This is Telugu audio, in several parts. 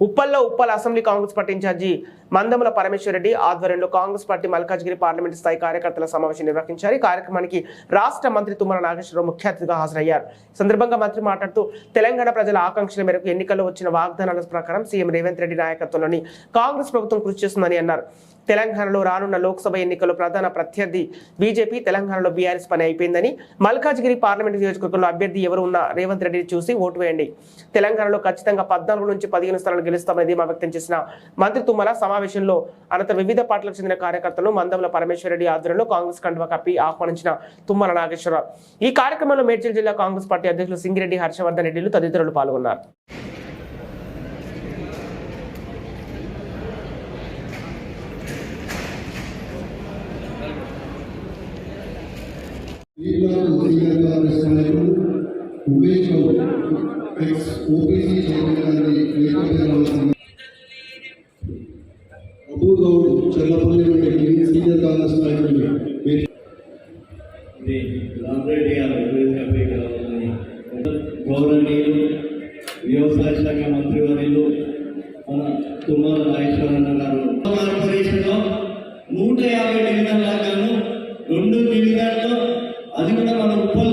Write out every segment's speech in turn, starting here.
ఉప్పల్లో Uppal assembly Congress party in-charge Mandamula Parameshwar Reddy ఆధ్వర్యంలో కాంగ్రెస్ పార్టీ మల్కాజ్గిరి పార్లమెంట్ స్థాయి కార్యకర్తల సమావేశం నిర్వహించారు. ఈ కార్యక్రమానికి రాష్ట్ర మంత్రి తుమ్మల నాగేశ్వరరావు ముఖ్య అతిథిగా హాజరయ్యారు. సందర్భంగా మంత్రి మాట్లాడుతూ తెలంగాణ ప్రజల ఆకాంక్షల మేరకు ఎన్నికల్లో వచ్చిన వాగ్దానాల ప్రకారం సీఎం రేవంత్ రెడ్డి నాయకత్వంలోని కాంగ్రెస్ ప్రభుత్వం కృషి చేస్తుందని అన్నారు. తెలంగాణలో రానున్న లోక్సభ ఎన్నికల్లో ప్రధాన ప్రత్యర్థి బీజేపీ తెలంగాణలో బీఆర్ఎస్ పని అయిపోయిందని మల్కాజ్గిరి పార్లమెంట్ నియోజకవర్గంలో అభ్యర్థి ఎవరు ఉన్నా రేవంత్ రెడ్డిని చూసి ఓటు వేయండి. తెలంగాణలో ఖచ్చితంగా పద్నాలుగు నుంచి పదిహేను స్థానాలు గెలుస్తామని ధీమా వ్యక్తం చేసిన మంత్రి తుమ్మల సమావేశంలో అనంతరం వివిధ పార్టీలకు చెందిన కార్యకర్తలు మందంల పరమేశ్వరరెడ్డి ఆధ్వర్యంలో కాంగ్రెస్ కండువా కప్పి ఆహ్వానించిన తుమ్మల నాగేశ్వరరావు. ఈ కార్యక్రమంలో మేడ్చల్ జిల్లా కాంగ్రెస్ పార్టీ అధ్యక్షులు సింగిరెడ్డి హర్షవర్ధన్ రెడ్డిలు తదితరులు పాల్గొన్నారు. ఈనాడు ఎక్స్ చైర్మన్ శ్రీ రామరెడ్డి గారు వేదికపై కావాలని గౌరవనీయులు వ్యవసాయ శాఖ మంత్రి వర్యులు మన తుమ్మల నాగేశ్వరన్న గారు. కార్పొరేషన్లో నూట యాభై డివిజన్లకు గాను రెండు డివిజన్లో అది కూడా మన ఉప్పల్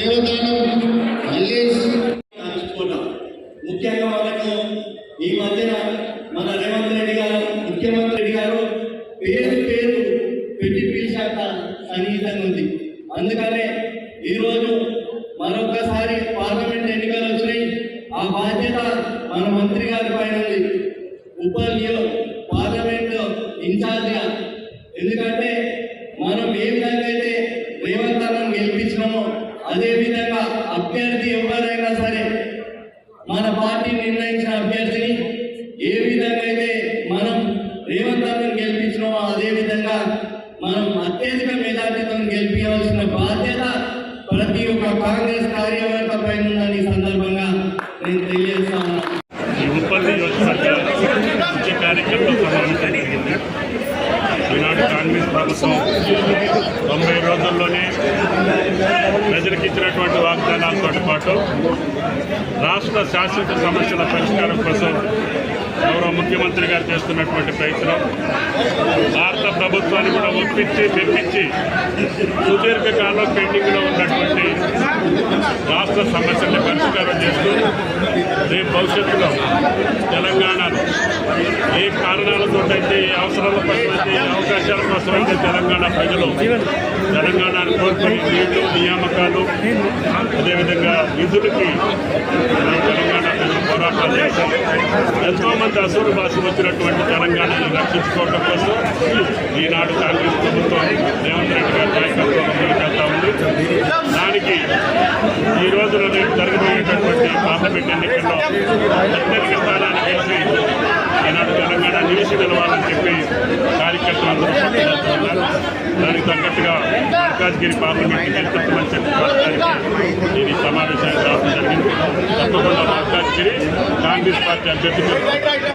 దేవదానం మల్లేష్ ముఖ్యంగా వాళ్ళకు ఈ మధ్యన మన రేవంత్ రెడ్డి గారు ముఖ్యమంత్రి రెడ్డి గారు పేరు పేరు పెట్టి పిలిచాక సన్నిహితంగా ఉంది. అందుకనే ఈరోజు మరొకసారి పార్లమెంట్ ఎన్నికలు వచ్చినాయి. ఆ బాధ్యత మన మంత్రి గారి పైన ఉంది. ఉప పార్లమెంట్ ఇన్ఛార్జ్గా. ఎందుకంటే మన పార్టీ నిర్ణయించిన అభ్యర్థిని ఏ విధంగా అయితే మనం రేవంత్ అన్నను గెలిపించినామో అదే విధంగా మనం అత్యధిక మెజార్టీతో గెలిపించవలసిన బాధ్యత ప్రతి ఒక్క కాంగ్రెస్ కార్యకర్త పైన ఉందని సందర్భంగా నేను తెలియజేస్తా ఉన్నాను ఈ ఉత్పత్తి యోజన ముఖ్య కార్యక్రమంలో సమావేశం జరిగింది ఈనాడు కాంగ్రెస్ ప్రభుత్వం తొంభై రోజుల్లోనే ప్రజలకు ఇచ్చినటువంటి వాగ్దానాలతో పాటు రాష్ట్ర శాశ్వత సమస్యల పరిష్కారం కోసం గౌరవ ముఖ్యమంత్రి గారు చేస్తున్నటువంటి ప్రయత్నం. భారత ప్రభుత్వాన్ని కూడా ఒప్పించి మెప్పించి సుదీర్ఘకాలం పెండింగ్లో ఉన్నటువంటి రాష్ట్ర సమస్యల్ని పరిష్కారం చేస్తూ రేపు భవిష్యత్తులో తెలంగాణను ఏ కారణాలతో అయితే ఏ అవసరాల పట్ల అవకాశాల కోసం అయితే తెలంగాణ ప్రజలు తెలంగాణను కోరుకుని నీళ్ళు నియామకాలు అదేవిధంగా నిధులకి తెలంగాణ ప్రజలు పోరాటాలు చేశారు. ఎంతోమంది అసూరు భాష వచ్చినటువంటి తెలంగాణను రక్షించుకోవడం కోసం ఈనాడు కాంగ్రెస్ ప్రభుత్వం రేవంత్ రెడ్డి గారి నాయకత్వంలో ముందుకెళ్తా ఉంది. దానికి ఈ రోజున రేపు జరగబోయేటటువంటి పార్లమెంట్ ఎన్నికల్లో అత్యధిక స్థానాన్ని గెలిచి ఈనాడు తెలంగాణ నిలిచి నిలవాలని చెప్పి కార్యకర్తలందరూ పట్టుదలుతున్నారు దానికి తగ్గట్టుగా మల్కాజ్గిరి పార్లమెంట్ గెలుపుతామని చెప్పి నేను ఈ సమావేశానికి రావడం జరిగింది. తప్పకుండా మల్కాజ్గిరి కాంగ్రెస్ పార్టీ అభ్యర్థి